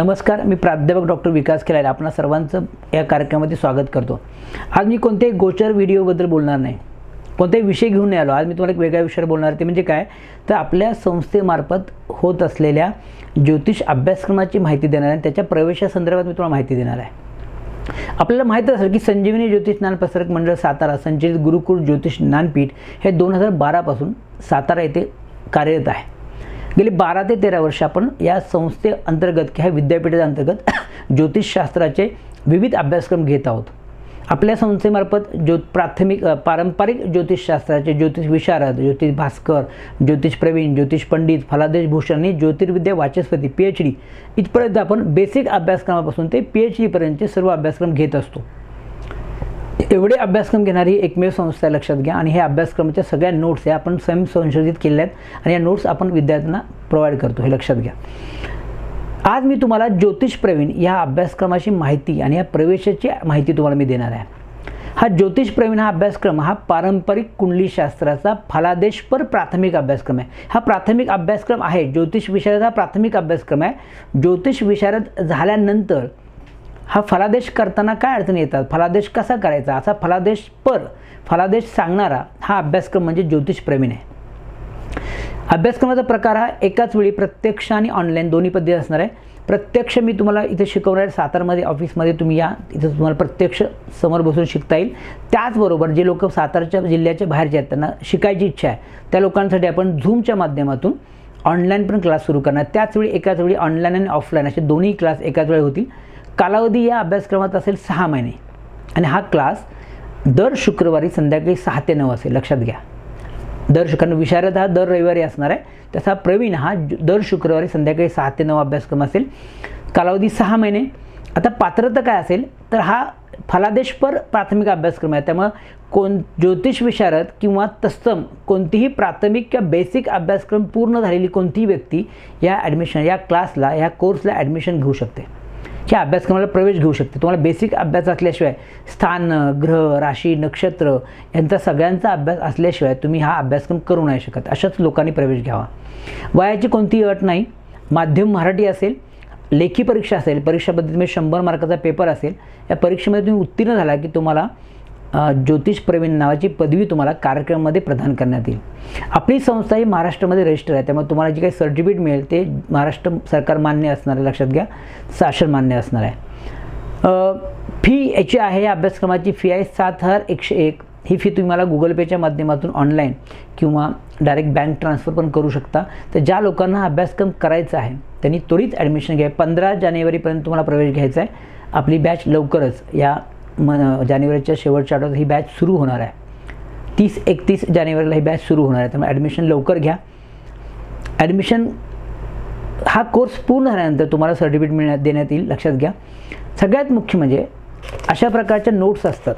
नमस्कार मी प्राध्यापक डॉक्टर विकास खेळायला आपणा सर्वांचं या कार्यक्रमामध्ये स्वागत करतो. आज मी कोणत्याही गोचर व्हिडिओबद्दल बोलणार नाही. कोणताही विषय घेऊन नाही आलो. आज मी तुम्हाला एक वेगळ्या विषयावर बोलणार ते म्हणजे काय? तर आपल्या संस्थेमार्फत होत असलेल्या ज्योतिष अभ्यासक्रमाची माहिती देणार आहे आणि त्याच्या प्रवेशासंदर्भात मी तुम्हाला माहिती देणार आहे. आपल्याला माहीत असेल की संजीवनी ज्योतिष ज्ञान प्रसारक मंडळ सातारा संचलित गुरुकुल ज्योतिष ज्ञानपीठ हे दोन हजार बारापासून सातारा येथे कार्यरत आहे. गेली बारा ते तेरा वर्ष आपण या संस्थे अंतर्गत किंवा विद्यापीठाच्या अंतर्गत ज्योतिषशास्त्राचे विविध अभ्यासक्रम घेत आहोत. आपल्या संस्थेमार्फत ज्यो प्राथमिक पारंपरिक ज्योतिषशास्त्राचे ज्योतिष विशारद ज्योतिष भास्कर ज्योतिष प्रवीण ज्योतिष पंडित फलादेश भूषण आणि ज्योतिर्विद्या वाचस्पती पी एच डी इथपर्यंत आपण बेसिक अभ्यासक्रमापासून ते पी एच डीपर्यंतचे सर्व अभ्यासक्रम घेत असतो. एवढे अभ्यासक्रम घेणारी एकमेव संस्था आहे लक्षात घ्या. आणि हे अभ्यासक्रमाच्या सगळ्या नोट्स या आपण स्वयंसंशोधित केल्या आहेत. आणि या नोट्स आपण विद्यार्थ्यांना प्रोव्हाइड करतो हे लक्षात घ्या. आज मी तुम्हाला ज्योतिष प्रवीण या अभ्यासक्रमाची माहिती आणि या प्रवेशाची माहिती तुम्हाला मी देणार आहे. हा ज्योतिष प्रवीण हा अभ्यासक्रम हा पारंपरिक कुंडलीशास्त्राचा फलादेशपर प्राथमिक अभ्यासक्रम आहे. हा प्राथमिक अभ्यासक्रम आहे. ज्योतिष विशारद हा प्राथमिक अभ्यासक्रम आहे. ज्योतिष विशारद झाल्यानंतर हा फलादेश करताना काय अडचणी येतात? फलादेश कसा करायचा? असा फलादेश पर फलादेश सांगणारा हा अभ्यासक्रम म्हणजे ज्योतिष आहे अभ्यासक्रमाचा प्रकार हा एकाच वेळी प्रत्यक्ष आणि ऑनलाईन दोन्ही पद्धती असणार आहे. प्रत्यक्ष मी तुम्हाला इथे शिकवणार आहे सातारमध्ये ऑफिसमध्ये तुम्ही या इथं तुम्हाला प्रत्यक्ष समोर बसून शिकता येईल. त्याचबरोबर जे लोक सातारच्या जिल्ह्याच्या बाहेरचे आहेत त्यांना शिकायची इच्छा आहे त्या लोकांसाठी आपण झूमच्या माध्यमातून ऑनलाईन पण क्लास सुरू करणार. त्याच वेळी एकाच वेळी ऑनलाईन आणि ऑफलाईन असे दोन्ही क्लास एकाच वेळी होतील. कालावधी या अभ्यासक्रमात असेल सहा महिने. आणि हा क्लास दर शुक्रवारी संध्याकाळी सहा ते नऊ असेल. लक्षात घ्या. दर शुक्र कारण विशारद हा दर रविवारी असणार आहे. तसा प्रवीण हा दर शुक्रवारी संध्याकाळी सहा ते नऊ अभ्यासक्रम असेल. कालावधी सहा महिने. आता पात्रता काय असेल? तर हा फलादेशपर प्राथमिक अभ्यासक्रम आहे. त्यामुळं कोण ज्योतिष विशारद किंवा तत्सम कोणतीही प्राथमिक किंवा बेसिक अभ्यासक्रम पूर्ण झालेली कोणतीही व्यक्ती या ॲडमिशन या क्लासला या कोर्सला ॲडमिशन घेऊ शकते. ह्या अभ्यासक्रमाला प्रवेश घेऊ शकते. तुम्हाला बेसिक अभ्यास असल्याशिवाय स्थान ग्रह राशी नक्षत्र यांचा सगळ्यांचा अभ्यास असल्याशिवाय तुम्ही हा अभ्यासक्रम करू नाही शकत. अशाच लोकांनी प्रवेश घ्यावा. वयाची कोणतीही अट नाही. माध्यम मराठी असेल लेखी परीक्षा असेल परीक्षा पद्धतीमध्ये शंभर मार्काचा पेपर असेल या परीक्षेमध्ये तुम्ही उत्तीर्ण झाला की तुम्हाला ज्योतिष प्रवीण नावाची पदवी तुम्हाला कार्यक्रमामध्ये प्रदान करण्यात येईल. आपली संस्था ही महाराष्ट्रामध्ये रजिस्टर आहे. त्यामुळे तुम्हाला जे काही सर्टिफिकेट मिळेल ते महाराष्ट्र सरकार मान्य असणार आहे. लक्षात घ्या. शासन मान्य असणार आहे. फी याची आहे या अभ्यासक्रमाची फी आहे सात हजार एकशे एक. ही फी तुम्ही मला गुगल पेच्या माध्यमातून ऑनलाईन किंवा डायरेक्ट बँक ट्रान्सफर पण करू शकता. तर ज्या लोकांना अभ्यासक्रम करायचा आहे त्यांनी त्वरित ॲडमिशन घ्या. पंधरा जानेवारीपर्यंत तुम्हाला प्रवेश घ्यायचा आहे. आपली बॅच लवकरच या म जानेवारीच्या शेवटच्या आठवड्यात ही बॅच सुरू होणार आहे. तीस एकतीस जानेवारीला ही बॅच सुरू होणार आहे. त्यामुळे ॲडमिशन लवकर घ्या. ॲडमिशन हा कोर्स पूर्ण झाल्यानंतर तुम्हाला सर्टिफिकेट मिळण्यात देण्यात येईल. लक्षात घ्या. सगळ्यात मुख्य म्हणजे अशा प्रकारच्या नोट्स असतात.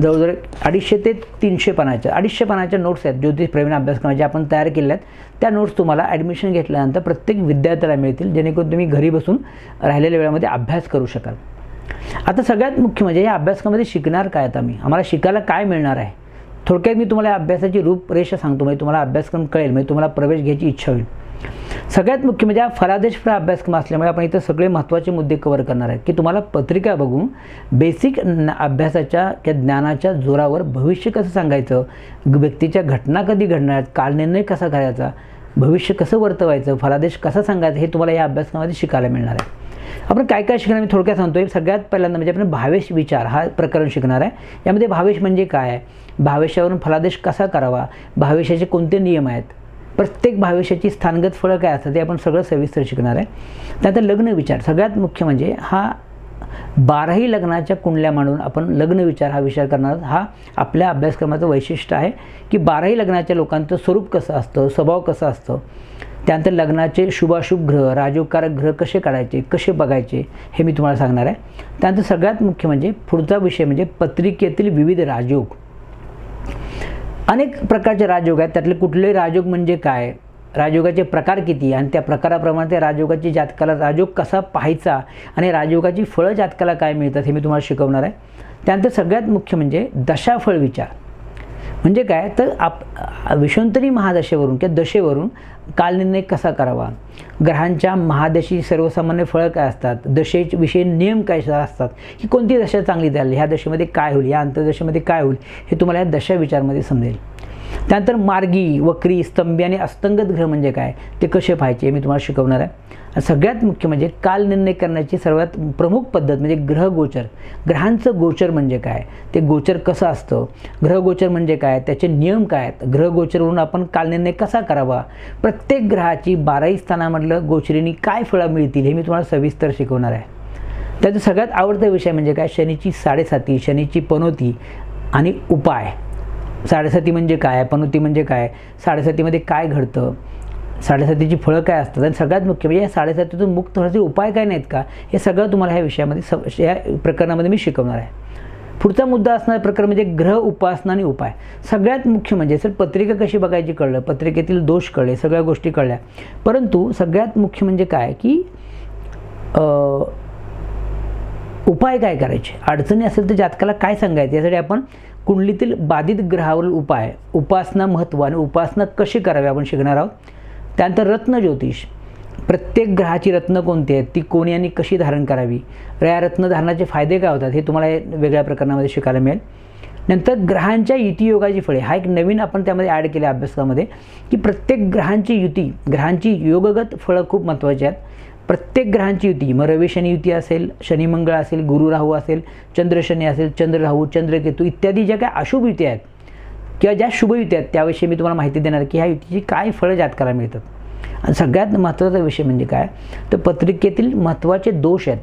जवळजवळ अडीचशे ते तीनशे पानाच्या अडीचशे पानाच्या नोट्स आहेत. ज्योतिष प्रवीण अभ्यासक्रमाच्या आपण तयार केल्या आहेत त्या नोट्स तुम्हाला ॲडमिशन घेतल्यानंतर प्रत्येक विद्यार्थ्याला मिळतील. जेणेकरून तुम्ही घरी बसून राहिलेल्या वेळामध्ये अभ्यास करू शकाल. आता सगळ्यात मुख्य म्हणजे या अभ्यासक्रमामध्ये शिकणार काय आता मी? आम्हाला शिकायला काय मिळणार आहे? थोडक्यात मी तुम्हाला या अभ्यासाची रूपरेषा सांगतो म्हणजे तुम्हाला अभ्यासक्रम कळेल म्हणजे तुम्हाला प्रवेश घ्यायची इच्छा होईल. सगळ्यात मुख्य म्हणजे हा फलादेशप्र अभ्यासक्रम असल्यामुळे आपण इथं सगळे महत्त्वाचे मुद्दे कव्हर करणार आहे की तुम्हाला पत्रिका बघून बेसिक अभ्यासाच्या किंवा ज्ञानाच्या जोरावर भविष्य कसं सांगायचं व्यक्तीच्या घटना कधी घडणार आहेत कालनिर्णय कसा करायचा भविष्य कसं वर्तवायचं फलादेश कसा सांगायचा हे तुम्हाला या अभ्यासक्रमामध्ये शिकायला मिळणार आहे. आपण काय काय शिकणार मी थोडक्यात सांगतोय. सगळ्यात पहिल्यांदा म्हणजे आपण भावेश विचार हा प्रकरण शिकणार आहे. यामध्ये भावेश म्हणजे काय भावेशावरून फलादेश कसा करावा? भावेशाचे कोणते नियम आहेत? प्रत्येक भावेशाची स्थानगत फळं काय असतात ते आपण सगळं सविस्तर शिकणार आहे. त्यानंतर लग्न विचार सगळ्यात मुख्य म्हणजे हा बाराही लग्नाच्या कुंडल्या मांडून आपण लग्न विचार हा विचार करणार हा आपल्या अभ्यासक्रमाचं वैशिष्ट्य आहे की बाराही लग्नाच्या लोकांचं स्वरूप कसं असतं स्वभाव कसा असतो? त्यानंतर लग्नाचे शुभाशुभ ग्रह राजकारक ग्रह कसे काढायचे कसे बघायचे हे मी तुम्हाला सांगणार आहे. त्यानंतर सगळ्यात मुख्य म्हणजे पुढचा विषय म्हणजे पत्रिकेतील विविध राजयोग. अनेक प्रकारचे राजयोग आहेत. त्यातले कुठले राजयोग म्हणजे काय? राजयोगाचे प्रकार किती? आणि त्या प्रकाराप्रमाणे त्या राजयोगाची जातकाला राजयोग कसा पाहायचा? आणि राजयोगाची फळं जातकाला काय मिळतात हे मी तुम्हाला शिकवणार आहे. त्यानंतर सगळ्यात मुख्य म्हणजे दशाफळ विचार. म्हणजे काय? तर आप विषंतरी महादशेवरून किंवा दशेवरून कालनिर्णय कसा करावा? ग्रहांच्या महादशी सर्वसामान्य फळं काय असतात? दशेविषयी नियम काय असतात? की कोणती दशा चांगली झाली? ह्या दशेमध्ये काय होईल? या अंतर्दशेमध्ये काय होईल? हे तुम्हाला या दशा विचारमध्ये समजेल. त्यानंतर मार्गी वक्री स्तंभी आणि अस्तंगत ग्रह म्हणजे काय? ते कसे पाहायचे? हे मी तुम्हाला शिकवणार आहे. सगळ्यात मुख्य म्हणजे काल निर्णय करण्याची सर्वात प्रमुख पद्धत म्हणजे ग्रहगोचर ग्रहांचं गोचर म्हणजे काय? ते गोचर कसं असतं? ग्रहगोचर म्हणजे काय? त्याचे नियम काय आहेत? ग्रहगोचरवरून आपण कालनिर्णय कसा करावा? प्रत्येक ग्रहाची बाराही स्थानामधलं गोचरीनी काय फळं मिळतील हे मी तुम्हाला सविस्तर शिकवणार आहे. त्याचा सगळ्यात आवडता विषय म्हणजे काय? शनीची साडेसाती शनीची पनोती आणि उपाय. साडेसाती म्हणजे काय? पनोती म्हणजे काय? साडेसातीमध्ये काय घडतं? साडेसातीची फळं काय असतात? आणि सगळ्यात मुख्य म्हणजे या साडेसातीतून मुक्त होण्याचे उपाय काय नाहीत का? हे सगळं तुम्हाला ह्या विषयामध्ये स या प्रकरणामध्ये मी शिकवणार आहे. पुढचा मुद्दा असणारा प्रकरण म्हणजे ग्रह उपासना आणि उपाय. सगळ्यात मुख्य म्हणजे सर पत्रिका कशी बघायची कळलं? पत्रिकेतील दोष कळले सगळ्या गोष्टी कळल्या. परंतु सगळ्यात मुख्य म्हणजे काय? की उपाय काय करायचे? अडचणी असेल तर जातकाला काय सांगायचं? यासाठी आपण कुंडलीतील बाधित ग्रहावरील उपाय उपासना महत्त्व आणि उपासना कशी करावी आपण शिकणार आहोत? त्यानंतर रत्न ज्योतिष. प्रत्येक ग्रहाची रत्न कोणती आहेत? ती कोणी आणि कशी धारण करावी? या रत्न धारणाचे फायदे काय होतात? हे तुम्हाला वेगळ्या प्रकरणामध्ये शिकायला मिळेल. नंतर ग्रहांच्या युतीयोगाची फळे. हा एक नवीन आपण त्यामध्ये ॲड केल्या अभ्यासक्रमामध्ये की प्रत्येक ग्रहांची युती ग्रहांची योगगत फळं खूप महत्त्वाची आहेत. प्रत्येक ग्रहांची युती मग रवी शनी युती असेल शनिमंगळ असेल गुरु राहू असेल चंद्र शनी असेल चंद्र राहू चंद्रकेतू इत्यादी ज्या काय अशुभ युती आहेत किंवा ज्या शुभ युती आहेत त्याविषयी मी तुम्हाला माहिती देणार की ह्या युतीची काय फळं जातकाला मिळतात. आणि सगळ्यात महत्त्वाचा विषय म्हणजे काय? तर पत्रिकेतील महत्त्वाचे दोष आहेत.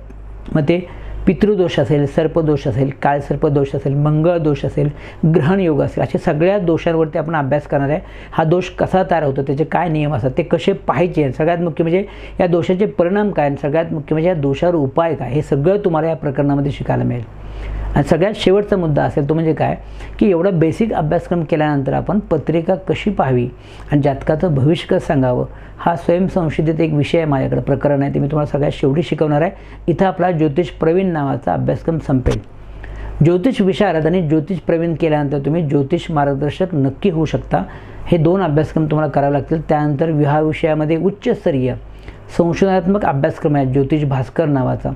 मग ते पितृदोष असेल सर्पदोष असेल काळसर्पदोष असेल मंगळ दोष असेल ग्रहण योग असेल अशा सगळ्या दोषांवरती आपण अभ्यास करणार आहे. हा दोष कसा तयार होतो त्याचे काय नियम असतात ते कसे पाहायचे सगळ्यात मुख्य म्हणजे या दोषाचे परिणाम काय आणि सगळ्यात मुख्य म्हणजे या दोषावर उपाय काय हे सगळं तुम्हाला या प्रकरणामध्ये शिकायला मिळेल. आणि सगळ्यात शेवटचा मुद्दा असेल तो म्हणजे काय? की एवढा बेसिक अभ्यासक्रम केल्यानंतर आपण पत्रिका कशी पाहावी आणि जातकाचं भविष्य कसं सांगावं हा स्वयंसंशोधित एक विषय आहे माझ्याकडे प्रकरण आहे ते मी तुम्हाला सगळ्यात शेवटी शिकवणार आहे. इथं आपला ज्योतिष प्रवीण नावाचा अभ्यासक्रम संपेल. ज्योतिष विशारद आणि ज्योतिष प्रवीण केल्यानंतर तुम्ही ज्योतिष मार्गदर्शक नक्की होऊ शकता. हे दोन अभ्यासक्रम तुम्हाला करावे लागतील. त्यानंतर विवाह विषयामध्ये उच्चस्तरीय संशोधनात्मक अभ्यासक्रम आहे ज्योतिष भास्कर नावाचा.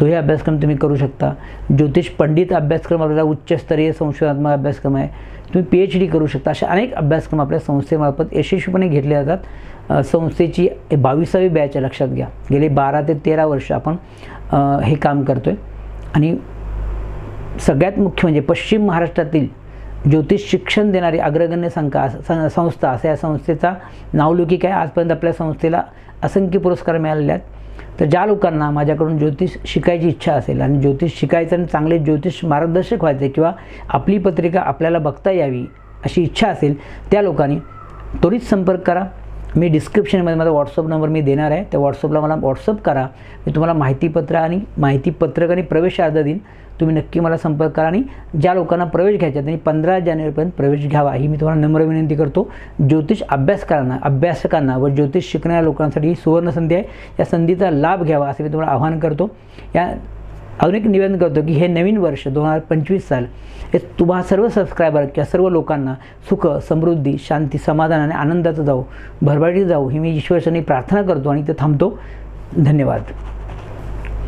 तोही अभ्यासक्रम तुम्ही करू शकता. ज्योतिष पंडित अभ्यासक्रम आपल्याला उच्चस्तरीय संशोधनात्मक अभ्यासक्रम आहे. तुम्ही पी एच डी करू शकता. असे अनेक अभ्यासक्रम आपल्या संस्थेमार्फत यशस्वीपणे घेतले जातात. संस्थेची बावीसावी बॅच आहे लक्षात घ्या. गेली बारा ते तेरा वर्ष आपण हे काम करतो आहे आणि सगळ्यात मुख्य म्हणजे पश्चिम महाराष्ट्रातील ज्योतिष शिक्षण देणारी अग्रगण्य संका संस्था असं या संस्थेचा नावलौकिक आहे. आजपर्यंत आपल्या संस्थेला असंख्य पुरस्कार मिळालेले आहेत. तर ज्या लोकांना माझ्याकडून ज्योतिष शिकायची इच्छा असेल आणि ज्योतिष शिकायचं आणि चांगले ज्योतिष मार्गदर्शक व्हायचे किंवा आपली पत्रिका आपल्याला बघता यावी अशी इच्छा असेल त्या लोकांनी त्वरित संपर्क करा. मी डिस्क्रिप्शनमध्ये माझा व्हॉट्सअप नंबर मी देणार आहे. त्या व्हॉट्सअपला मला व्हॉट्सअप करा. मी तुम्हाला माहितीपत्र आणि माहितीपत्रक आणि प्रवेश अर्ज देईन. तुम्ही नक्की मला संपर्क करा आणि ज्या लोकांना प्रवेश घ्यायचा त्यांनी पंधरा जानेवारीपर्यंत प्रवेश घ्यावा. ही मी तुम्हाला नम्र विनंती करतो. ज्योतिष अभ्यासकांना अभ्यासकांना व ज्योतिष शिकणाऱ्या लोकांसाठी ही सुवर्ण संधी आहे. या संधीचा लाभ घ्यावा असं मी तुम्हाला आवाहन करतो. या अजून एक निवेदन करतो की हे नवीन वर्ष दोन हजार पंचवीस साल हे तुम्हा सर्व सबस्क्रायबर किंवा सर्व लोकांना सुख समृद्धी शांती समाधान आणि आनंदाचं जाऊ भरभराटी जाऊ ही मी ईश्वरचरणी प्रार्थना करतो आणि ते थांबतो. धन्यवाद.